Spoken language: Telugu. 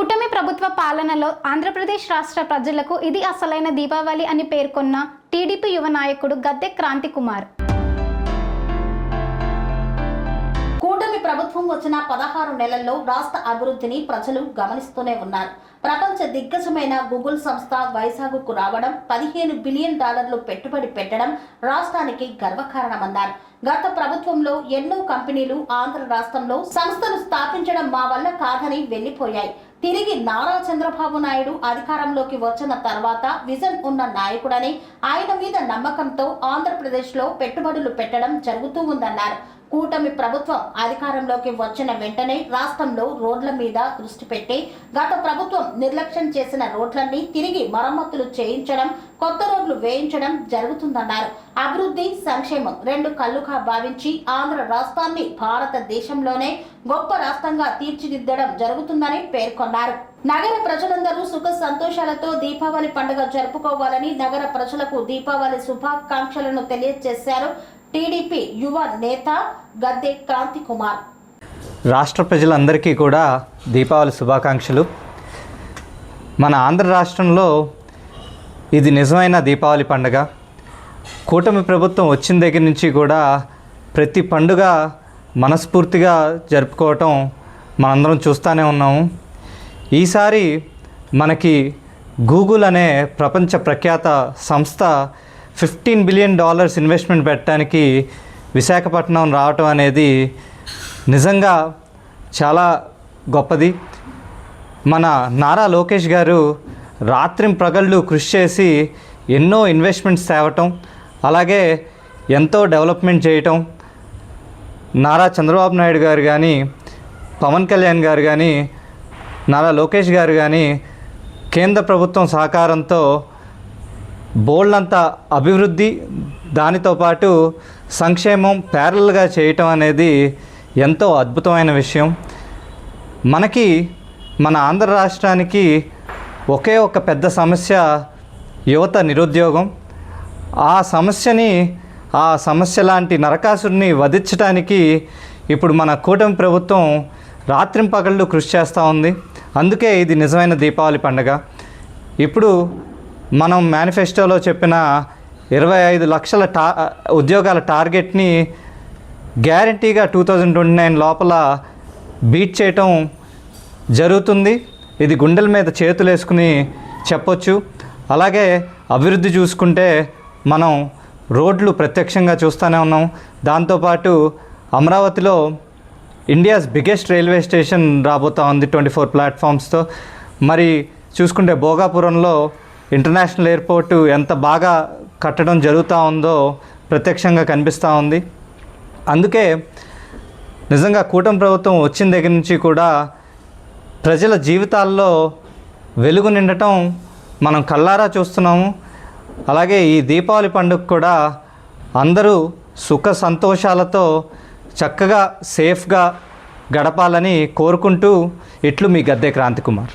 కూటమి ప్రభుత్వ పాలనలో ఆంధ్రప్రదేశ్ రాష్ట్ర ప్రజలకు ఇది అసలైన దీపావళి అని పేర్కొన్న టీడీపీ యువ నాయకుడు గద్దె క్రాంతి కుమార్ కూటమి ప్రభుత్వం వచ్చిన పదహారు నెలల్లో రాష్ట్ర అభివృద్ధిని ప్రజలు గమనిస్తూనే ఉన్నారు. ప్రపంచ దిగ్గజమైన గూగుల్ సంస్థ వైజాగ్కు రావడం పదిహేను బిలియన్ డాలర్లు పెట్టుబడి పెట్టడం రాష్ట్రానికి గర్వకారణమన్నారు. గత ప్రభుత్వంలో ఎన్నో కంపెనీలు ఆంధ్ర రాష్ట్రంలో సంస్థలు స్థాపించడం మా వల్ల కాదని వెళ్ళిపోయాయి తిరిగి నారా చంద్రబాబు నాయుడు అధికారంలోకి వచ్చిన తర్వాత విజన్ ఉన్న నాయకుడని ఆయన మీద నమ్మకంతో ఆంధ్రప్రదేశ్లో పెట్టుబడులు పెట్టడం జరుగుతూ ఉందన్నారు. కూటమి ప్రభుత్వం అధికారంలోకి వచ్చిన వెంటనే రాష్ట్రంలో రోడ్ల మీద దృష్టి పెట్టి గత ప్రభుత్వం నిర్లక్ష్యం చేసిన రోడ్లన్నీ తిరిగి మరమ్మతులు చేయించడం కొత్త రోడ్లు వేయించడం జరుగుతుందన్నారు. అభివృద్ధి సంక్షేమం రెండు కళ్ళుగా భావించి ఆంధ్ర రాష్ట్రాన్ని భారతదేశంలోనే గొప్ప రాష్ట్రంగా తీర్చిదిద్దడం జరుగుతుందని పేర్కొన్నారు. నగర ప్రజలందరూ సుఖ సంతోషాలతో దీపావళి పండుగ జరుపుకోవాలని నగర ప్రజలకు దీపావళి శుభాకాంక్షలను తెలియజేశారు టీడీపీ యువ నేత గద్దె క్రాంతి కుమార్ రాష్ట్ర ప్రజలందరికీ కూడా దీపావళి శుభాకాంక్షలు. మన ఆంధ్ర రాష్ట్రంలో ఇది నిజమైన దీపావళి పండుగ. కూటమి ప్రభుత్వం వచ్చిన దగ్గర నుంచి కూడా ప్రతి పండుగ మనస్ఫూర్తిగా జరుపుకోవటం మనందరం చూస్తూనే ఉన్నాము. ఈసారి మనకి గూగుల్ అనే ప్రపంచ ప్రఖ్యాత సంస్థ ఫిఫ్టీన్ బిలియన్ డాలర్స్ ఇన్వెస్ట్మెంట్ పెట్టడానికి విశాఖపట్నం రావటం అనేది నిజంగా చాలా గొప్పది. మన నారా లోకేష్ గారు రాత్రిం ప్రగళ్ళు కృషి చేసి ఎన్నో ఇన్వెస్ట్మెంట్స్ తేవటం అలాగే ఎంతో డెవలప్మెంట్ చేయటం నారా చంద్రబాబు నాయుడు గారు కానీ పవన్ కళ్యాణ్ గారు కానీ నారా లోకేష్ గారు కానీ కేంద్ర ప్రభుత్వం సహకారంతో బోల్డంత అభివృద్ధి దానితో పాటు సంక్షేమం ప్యారల్గా చేయటం అనేది ఎంతో అద్భుతమైన విషయం. మనకి మన ఆంధ్ర రాష్ట్రానికి ఒకే ఒక పెద్ద సమస్య యువత నిరుద్యోగం. ఆ సమస్యని ఆ సమస్య లాంటి నరకాసుడిని వధించడానికి ఇప్పుడు మన కూటమి ప్రభుత్వం రాత్రింపగళ్ళు కృషి చేస్తూ ఉంది. అందుకే ఇది నిజమైన దీపావళి పండుగ. ఇప్పుడు మనం మేనిఫెస్టోలో చెప్పిన ఇరవై ఐదు లక్షల టా ఉద్యోగాల టార్గెట్ని గ్యారంటీగా టూ థౌజండ్ ట్వంటీ నైన్ లోపల బీట్ చేయటం జరుగుతుంది. ఇది గుండెల మీద చేతులు వేసుకుని చెప్పొచ్చు. అలాగే అభివృద్ధి చూసుకుంటే మనం రోడ్లు ప్రత్యక్షంగా చూస్తూనే ఉన్నాం. దాంతోపాటు అమరావతిలో ఇండియాస్ బిగ్గెస్ట్ రైల్వే స్టేషన్ రాబోతా ఉంది ట్వంటీ ఫోర్ ప్లాట్ఫామ్స్తో మరి చూసుకుంటే భోగాపురంలో ఇంటర్నేషనల్ ఎయిర్పోర్టు ఎంత బాగా కట్టడం జరుగుతూ ఉందో ప్రత్యక్షంగా కనిపిస్తూ ఉంది. అందుకే నిజంగా కూటమి ప్రభుత్వం వచ్చిన దగ్గర నుంచి కూడా ప్రజల జీవితాల్లో వెలుగు నిండటం మనం కళ్ళారా చూస్తున్నాము. అలాగే ఈ దీపావళి పండుగ కూడా అందరూ సుఖ సంతోషాలతో చక్కగా సేఫ్గా గడపాలని కోరుకుంటూ ఇట్లు మీ Gadde Kranthi Kumar